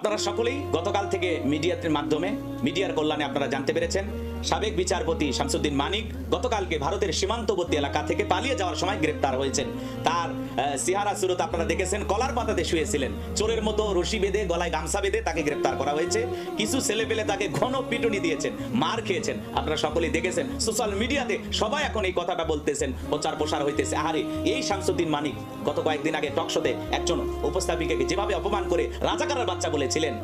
আপনারা সকলেই গতকাল থেকে মিডিয়ার মাধ্যমে মিডিয়ার কল্যাণে আপনারা জানতে পেরেছেন। সাবেক বিচারপতি শামসুদ্দিন মানিক গতকালকে ভারতের সীমান্তবর্তী এলাকা থেকে পালিয়ে যাওয়ার সময় গ্রেপ্তার হয়েছেন। তার সিহারা সুরত আপনারা দেখেছেন, কলার পাতাতে শুয়েছিলেন। চোরের মতো রশি বেঁধে, গলায় গামছা বেঁধে তাকে গ্রেপ্তার করা হয়েছে। কিছু ছেলে পেলে তাকে ঘন পিটুনি দিয়েছেন, মার খেয়েছেন। আপনারা সকলেই দেখেছেন, সোশ্যাল মিডিয়াতে সবাই এখন এই কথাটা বলতেছেন, প্রচার প্রসার হইতেছে। আরে এই শামসুদ্দিন মানিক গত কয়েকদিন আগে টকশোতে একজন উপস্থাপিকাকে যেভাবে অপমান করে রাজাকারের বাচ্চা বলেছিলেন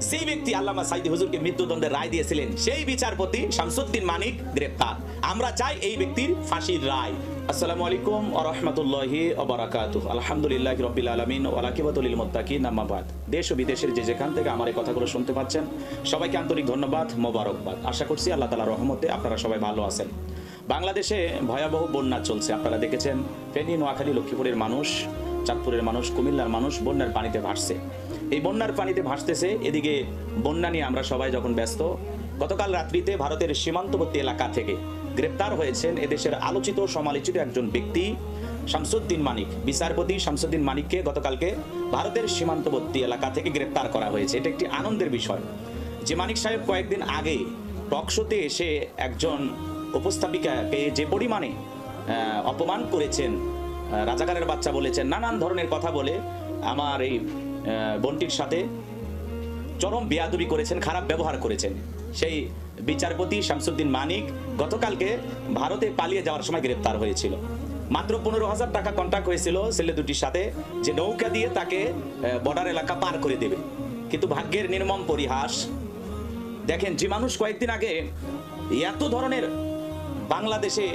সেই ব্যক্তি আল্লামা সাইদি হুজুরকে মৃত্যুদণ্ডের রায় দিয়েছিলেন। সেই বিচারপতি শামসুদ্দিন মানিক গ্রেপ্তার। আমরা চাই এই ব্যক্তির ফাঁসির রায়। আসসালামু আলাইকুম ওয়া রাহমাতুল্লাহি ওয়া বারাকাতুহু। আলহামদুলিল্লাহি রাব্বিল আলামিন ওয়া আকিবাতুল লিল মুত্তাকিন। আম্মা বাদ। দেশ ও বিদেশের যে যেখান থেকে আমার এই কথাগুলো শুনতে পাচ্ছেন, সবাইকে আন্তরিক ধন্যবাদ, মোবারকবাদ। আশা করছি আল্লাহ তাআলার রহমতে আপনারা সবাই ভালো আছেন। বাংলাদেশে ভয়াবহ বন্যা চলছে। আপনারা দেখেছেন, ফেনী, নোয়াখালী, লক্ষ্মীপুরের মানুষ চাঁদপুরের মানুষ, কুমিল্লার মানুষ বন্যার পানিতে ভাসছে। এই বন্যার পানিতে ভাসতেছে, এদিকে বন্যা নিয়ে আমরা সবাই যখন ব্যস্ত, গতকাল রাত্রিতে ভারতের সীমান্তবর্তী এলাকা থেকে গ্রেপ্তার হয়েছেন এদেশের আলোচিত সমালোচিত একজন ব্যক্তি, শামসুদ্দিন মানিক। বিচারপতি শামসুদ্দিন মানিককে গতকালকে ভারতের সীমান্তবর্তী এলাকা থেকে গ্রেপ্তার করা হয়েছে। এটা একটি আনন্দের বিষয়। যে মানিক সাহেব কয়েকদিন আগে টকশোতে এসে একজন উপস্থাপিকাকে যে পরিমাণে অপমান করেছেন রাজাকারের বাচ্চা বলেছেন, নানান ধরনের কথা বলে আমার এই বোনটির সাথে চরম বেয়াদবি করেছেন, খারাপ ব্যবহার করেছেন। সেই বিচারপতি শামসুদ্দিন মানিক গতকালকে ভারতে পালিয়ে যাওয়ার সময় গ্রেপ্তার হয়েছিল। মাত্র পনেরো হাজার টাকা কন্ট্যাক্ট হয়েছিল ছেলে দুটির সাথে, যে নৌকা দিয়ে তাকে বর্ডার এলাকা পার করে দেবে। কিন্তু ভাগ্যের নির্মম পরিহাস। দেখেন, যে মানুষ কয়েকদিন আগে এত ধরনের বাংলাদেশে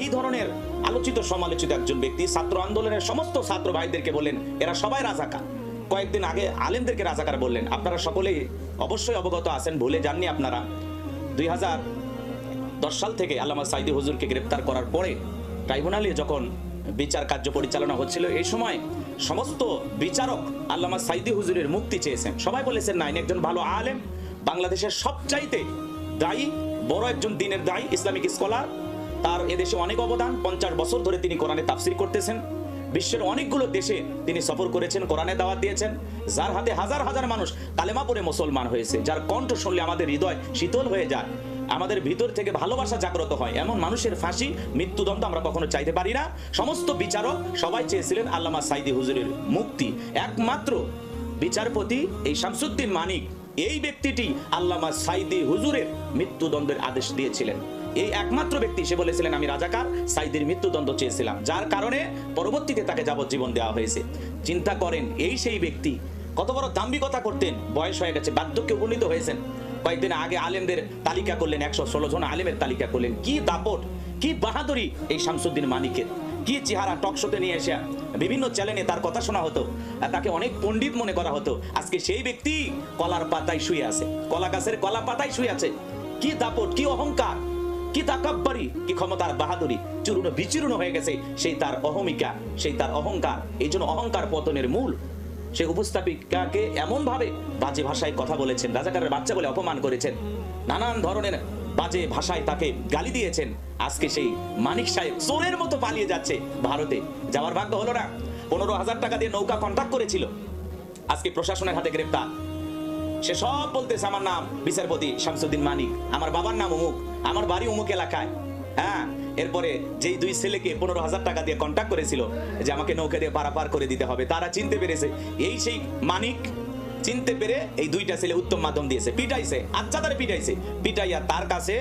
এই ধরনের আলোচিত সমালোচিত একজন ব্যক্তি ছাত্র আন্দোলনের সমস্ত ছাত্র ভাইদেরকে বললেন, এরা সবাই রাজাকার। কয়েকদিন আগে আলেমদেরকে রাজাকার বললেন। আপনারা সকলেই অবশ্যই অবগত আছেন, ভুলে যাননি আপনারা। দুই হাজার দশ সাল থেকে আল্লামা সাইদি হুজুরকে গ্রেপ্তার করার পরে ট্রাইব্যুনালে যখন বিচার কার্য পরিচালনা হচ্ছিল, এই সময় সমস্ত বিচারক আল্লামা সাইদি হুজুরের মুক্তি চেয়েছেন। সবাই বলেছেন নাইন একজন ভালো আলেম। বাংলাদেশের সবচাইতে দায়ী, বড় একজন দিনের দায়ী ইসলামিক স্কলার। তার এদেশে অনেক অবদান। পঞ্চাশ বছর ধরে তিনি কোরআনে তাফসির করতেছেন। বিশ্বের অনেকগুলো দেশে তিনি সফর করেছেন, কোরআনে দাওয়াত দিয়েছেন। যার হাতে হাজার হাজার মানুষ কালেমা পড়ে মুসলমান হয়েছে। যার কণ্ঠ শুনলে আমাদের হৃদয় শীতল হয়ে যায়। আমাদের ভিতর থেকে ভালোবাসা জাগ্রত হয়। এমন মানুষের ফাঁসি, মৃত্যুদণ্ড আমরা কখনো চাইতে পারি না। সমস্ত বিচারক সবাই চেয়েছিলেন আল্লামা সাইদি হুজুরের মুক্তি। একমাত্র বিচারপতি এই শামসুদ্দিন মানিক, এই ব্যক্তিটি আল্লামা সাইদি হুজুরের মৃত্যুদণ্ডের আদেশ দিয়েছিলেন। এই একমাত্র ব্যক্তি, সে বলেছিলেন, আমি রাজাকার সাইদির মৃত্যুদণ্ড চেয়েছিলাম। যার কারণে পরবর্তীতে তাকে যাবজ্জীবন দেওয়া হয়েছে। চিন্তা করেন, এই সেই ব্যক্তি, কত বড় দাম্ভিকতা করতেন। বয়স হয়ে গেছে, বার্ধক্যে উপনীত হয়েছেন। কয়েকদিন আগে আলেমদের তালিকা করলেন, একশো ষোলো জন আলেমের তালিকা করলেন। কি দাপট, কি বাহাদুরি এই শামসুদ্দিন মানিকের। কি চেহারা টকশোতে নিয়ে এসে বিভিন্ন চ্যানেলে তার কথা শোনা হতো তাকে অনেক পণ্ডিত মনে করা হতো। আজকে সেই ব্যক্তি কলার পাতায় শুয়ে আছে কলা গাছের কলা পাতায় শুয়ে আছে। কি দাপট, কি অহংকার। কি তাকাব্বারি, কি ক্ষমতার বাহাদুরি চূর্ণ বিচূর্ণ হয়ে গেছে সেই তার অহমিকা, সেই তার অহংকার, এই জন্য অহংকার পতনের মূল। সেই উপস্থাপিকাকে এমন ভাবে বাজে ভাষায় কথা বলেছেন, রাজাকারের বাচ্চা বলে অপমান করেছেন। নানান ধরনের বাজে ভাষায় তাকে গালি দিয়েছেন। আজকে সেই মানিক সাহেব চোরের মতো পালিয়ে যাচ্ছে ভারতে। যাওয়ার ভাগ্য হলো না। পনেরো হাজার টাকা দিয়ে নৌকা কন্ট্যাক্ট করেছিল। আজকে প্রশাসনের হাতে গ্রেপ্তার। সে সব বলতেছে আমার নাম, বিচারপতি শামসুদ্দিন মানিক। আমার বাবার নাম অমুক, আমার বাড়ি অমুক এলাকায়। হ্যাঁ এরপরে যেই দুই ছেলেকে পনেরো হাজার টাকা দিয়ে কন্ট্যাক্ট করেছিল যে আমাকে নৌকা দিয়ে পারাপার করে দিতে হবে, তারা চিনতে পেরেছে। এই সেই মানিক চিনতে পেরে এই দুইটা ছেলে উত্তম মাধ্যম দিয়েছে, পিটাইছে আচ্ছা তারা পিটাইছে। পিটাইয়া তার কাছে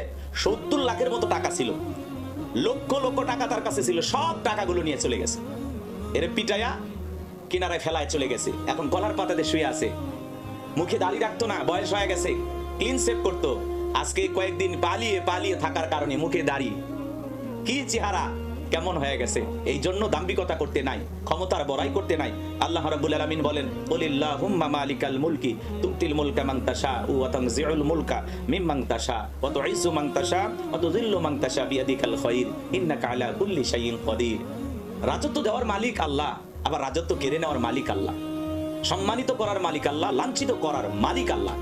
সত্তর লাখের মতো টাকা ছিল। লক্ষ লক্ষ টাকা তার কাছে ছিল, সব টাকাগুলো নিয়ে চলে গেছে। এর পিটাইয়া কিনারায় ফেলায় চলে গেছে। এখন কলার পাতাতে শুয়ে আছে। মুখে দাড়ি রাখতো না, বয়স হয়ে গেছে। ক্লিন সেভ করতো। আজকে কয়েকদিন পালিয়ে পালিয়ে থাকার কারণে মুখে দাড়ি। কি চেহারা? কেমন হয়ে গেছে? এই জন্য দাম্ভিকতা করতে নাই, ক্ষমতার বড়াই করতে নাই। আল্লাহ রাব্বুল আলামিন বলেন মালিকাল মুলকি মুলকা মুলকা বিয়াদিকাল কুল্লি রাজত্ব দেওয়ার মালিক আল্লাহ, আবার রাজত্ব কেড়ে নেওয়ার মালিক আল্লাহ। সম্মানিত করার মালিক আল্লাহ, লাঞ্ছিত করার মালিক আল্লাহ।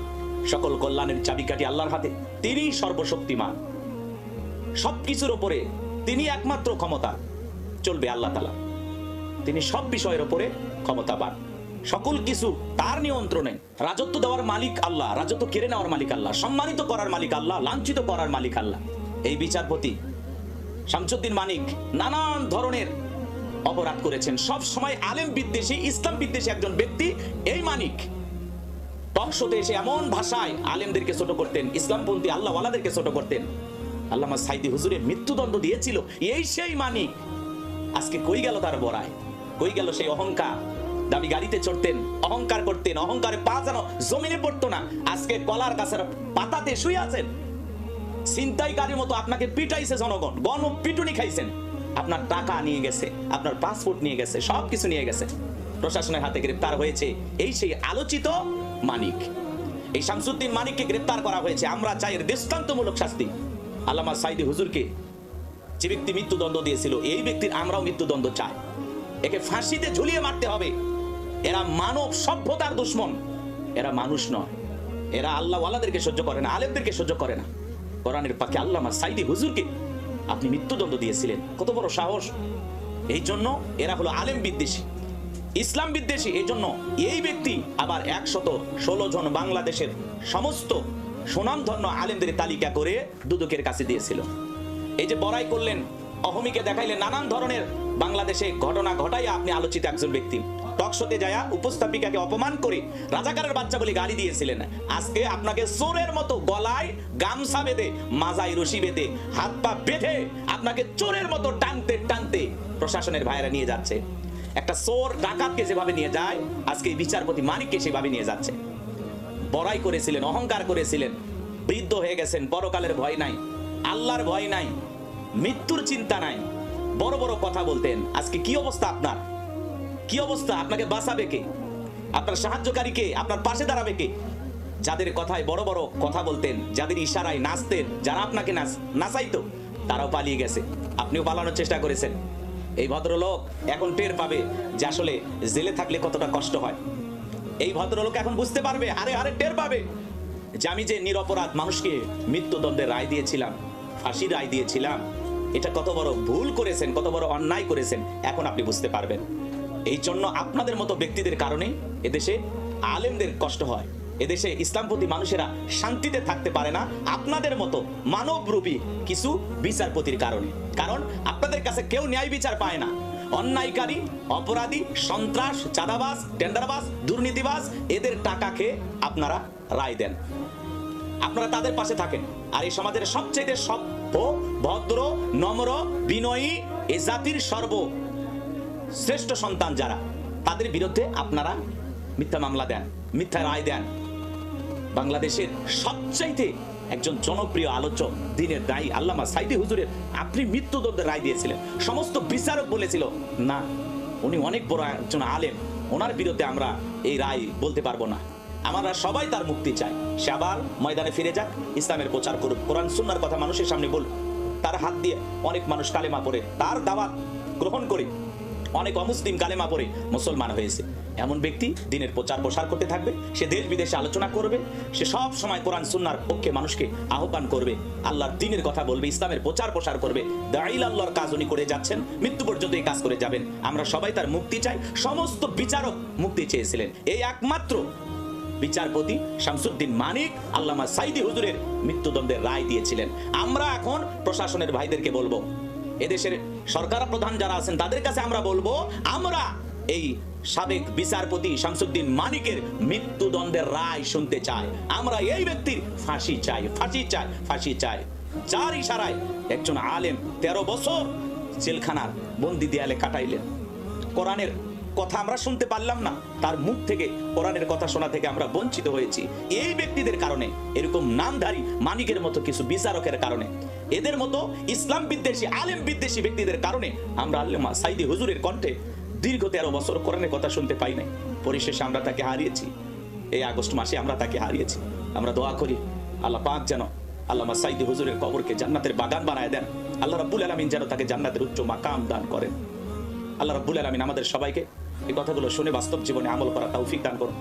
সকল কল্যাণের চাবিকাঠি আল্লাহর হাতে তিনি সর্বশক্তিমান। সবকিছুর ওপরে তিনি একমাত্র ক্ষমতা, চলবে আল্লাহ তালা তিনি সব বিষয়ের ওপরে ক্ষমতাবান। সকল কিছু তার নিয়ন্ত্রণে। রাজত্ব দেওয়ার মালিক আল্লাহ, রাজত্ব কেড়ে নেওয়ার মালিক আল্লাহ, সম্মানিত করার মালিক আল্লাহ, লাঞ্ছিত করার মালিক আল্লাহ। এই বিচারপতি শামসুদ্দিন মানিক নানান ধরনের অপরাধ করেছেন। সব সময় আলেম বিদ্বেষী, ইসলাম বিদ্বেষী একজন ব্যক্তি, এই মানিক। টক এসে এমন ভাষায় আলেমদেরকে ছোট করতেন, ইসলামপন্থী আল্লাহওয়ালাদেরকে ছোট করতেন। আল্লামা সাইদি হুজুরে মৃত্যুদণ্ড দিয়েছিল, এই সেই মানিক। আজকে কই গেল তার বড়ায়? কই গেল সেই অহংকার? দামি গাড়িতে চড়তেন, অহংকার করতেন, অহংকারে পা যেন জমিনে পড়তো না। আজকে কলার গাছের পাতাতে শুয়ে আছেন। ছিনতাইকারীর মতো আপনাকে পিটাইছে জনগণ গণ পিটুনি খাইছেন। আপনার টাকা নিয়ে গেছে, আপনার পাসপোর্ট নিয়ে গেছে সব কিছু নিয়ে গেছে। প্রশাসনের হাতে গ্রেপ্তার হয়েছে এই সেই আলোচিত মানিক। এই শামসুদ্দিন মানিককে গ্রেপ্তার করা হয়েছে। আমরা চাই এর দৃষ্টান্তমূলক শাস্তি। আল্লামা সাইদি হুজুরকে যে ব্যক্তি মৃত্যুদণ্ড দিয়েছিল, এই ব্যক্তির আমরাও মৃত্যুদণ্ড চাই। একে ফাঁসিতে ঝুলিয়ে মারতে হবে। এরা মানব সভ্যতার দুশ্মন। এরা মানুষ নয়। এরা আল্লাহ ওয়ালাদেরকে সহ্য করে না, আলেমদেরকে সহ্য করে না। কোরআনের পাকে আল্লামা সাইদি হুজুরকে আপনি মৃত্যুদণ্ড দিয়েছিলেন। কত বড় সাহস? এই জন্য এরা হলো আলেম বিদ্বেষী। ইসলাম বিদ্বেষী এই জন্য এই ব্যক্তি আবার একশত ষোলো জন বাংলাদেশের সমস্ত সুনামধন্য আলেমদের তালিকা করে দুদকের কাছে দিয়েছিল। এই যে বড়াই করলেন, অহমিকে দেখাইলে নানান ধরনের বাংলাদেশে ঘটনা ঘটাই আপনি আলোচিত একজন ব্যক্তি। টক শোতে যায়া উপস্থাপিকাকে অপমান করে রাজাকারের বাচ্চা বলে গালি দিয়েছিলেন। আজকে আপনাকে চোরের মতো গলায় গামছা বেঁধে, মাজায় রশি বেঁধে, হাত পা বেঁধে আপনাকে চোরের মতো টানতে টানতে প্রশাসনের ভাইয়েরা নিয়ে যাচ্ছে। একটা চোর ডাকাতকে যেভাবে নিয়ে যায়, আজকে বিচারপতি মানিককে সেভাবে নিয়ে যাচ্ছে। বড়াই করেছিলেন, অহংকার করেছিলেন, বৃদ্ধ হয়ে গেছেন, পরকালের ভয় নাই, আল্লাহর ভয় নাই, মৃত্যুর চিন্তা নাই। বড় বড় কথা বলতেন, আজকে কি অবস্থা আপনার? কি অবস্থা? আপনাকে বাঁচাবে কে? আপনার সাহায্যকারী কে? আপনার পাশে দাঁড়াবে কে? যাদের কথায় বড় বড় কথা বলতেন, যাদের ইশারায় নাচতেন, যারা আপনাকে নাচ, নাচাইতো, তারাও পালিয়ে গেছে। আপনিও পালানোর চেষ্টা করেছেন। এই ভদ্রলোক এখন টের পাবে যে আসলে জেলে থাকলে কতটা কষ্ট হয়। এই ভদ্রলোক এখন বুঝতে পারবে, হারে হারে টের পাবে যে আমি যে নিরপরাধ মানুষকে মৃত্যুদণ্ডের রায় দিয়েছিলাম ফাঁসি রায় দিয়েছিলাম, এটা কত বড় ভুল করেছেন, কত বড় অন্যায় করেছেন, এখন আপনি বুঝতে পারবেন। এই জন্য আপনাদের মতো ব্যক্তিদের কারণে এদেশে আলেমদের কষ্ট হয়। এদেশে ইসলামপন্থী মানুষেরা শান্তিতে থাকতে পারে না। আপনাদের মতো মানবরূপী কিছু বিচারপতির কারণে। কারণ আপনাদের কাছে কেউ ন্যায় বিচার পায় না। অন্যায়কারী, অপরাধী, সন্ত্রাস, চাঁদাবাজ, টেন্ডারবাজ, দুর্নীতিবাজ, এদের টাকা খেয়ে আপনারা রায় দেন। আপনারা তাদের পাশে থাকেন। আর এই সমাজের সবচেয়ে সভ্য, ভদ্র, নম্র, বিনয়ী এ জাতির সর্ব শ্রেষ্ঠ সন্তান যারা, তাদের বিরুদ্ধে আপনারা মিথ্যা মামলা দেন, মিথ্যা রায় দেন। বাংলাদেশের সবচাইতে একজন জনপ্রিয় আলোচক, দিনের দায়ী আল্লামা সাইদি হুজুরের আপনি মৃত্যুদণ্ডের রায় দিয়েছিলেন। সমস্ত বিচারক বলেছিল, না, উনি অনেক বড় একজন আলেম, ওনার বিরুদ্ধে আমরা এই রায় বলতে পারব না। আমরা সবাই তার মুক্তি চাই। সে আবার ময়দানে ফিরে যাক, ইসলামের প্রচার করুক। কোরআন, সুন্নার কথা মানুষের সামনে বলুক। তার হাত দিয়ে অনেক মানুষ কালেমা পড়ে, তার দাওয়াত গ্রহণ করে। অনেক অমুসলিম কালেমা পড়ে মুসলমান হয়েছে। এমন ব্যক্তি দিনের প্রচার প্রসার করতে থাকবে, সে দেশ বিদেশে আলোচনা করবে, সে সব সময় কোরআন সুন্নার পক্ষে মানুষকে আহ্বান করবে আল্লাহর দিনের কথা বলবে, ইসলামের প্রচার প্রসার করবে দাইল আল্লাহর কাজ উনি করে যাচ্ছেন, মৃত্যু পর্যন্ত এই কাজ করে যাবেন। আমরা সবাই তার মুক্তি চাই, সমস্ত বিচারক মুক্তি চেয়েছিলেন। এই একমাত্র বিচারপতি শামসুদ্দিন মানিক আল্লামা সাইদি হুজুরের মৃত্যুদণ্ডের রায় দিয়েছিলেন। আমরা এখন প্রশাসনের ভাইদেরকে বলব এদেশের সরকার প্রধান যারা আছেন, তাদের কাছে আমরা বলব, আমরা এই সাবেক বিচারপতি শামসুদ্দিন মানিকের মৃত্যুদণ্ডের রায় শুনতে চাই। আমরা এই ব্যক্তির ফাঁসি চাই ফাঁসি চাই ফাঁসি চাই। যার ইশারায় একজন আলেম তেরো বছর জেলখানার বন্দি দেয়ালে কাটাইলেন। কোরআনের কথা আমরা শুনতে পারলাম না। তার মুখ থেকে, কোরআনের কথা শোনা থেকে আমরা বঞ্চিত হয়েছি। এই ব্যক্তিদের কারণে, এরকম নামধারী মানিকের মতো কিছু বিচারকের কারণে। এদের মতো ইসলাম বিদ্বেষী, আলেম বিদ্বেষী ব্যক্তিদের কারণে আমরা আল্লেমা সাইদি হুজুরের কণ্ঠে দীর্ঘ তেরো বছর কোরআনের কথা শুনতে পাই নাই। পরিশেষে আমরা তাকে হারিয়েছি। এই আগস্ট মাসে আমরা তাকে হারিয়েছি। আমরা দোয়া করি, আল্লাহ পাক যেন আল্লামা সাইদি হুজুরের কবরকে জান্নাতের বাগান বানায় দেন। আল্লাহ রাব্বুল আলামিন যেন তাকে জান্নাতের উচ্চ মাকাম দান করেন। আল্লাহ রাব্বুল আলামিন আমাদের সবাইকে এই কথাগুলো শুনে বাস্তব জীবনে আমল করা তৌফিক দান করুন।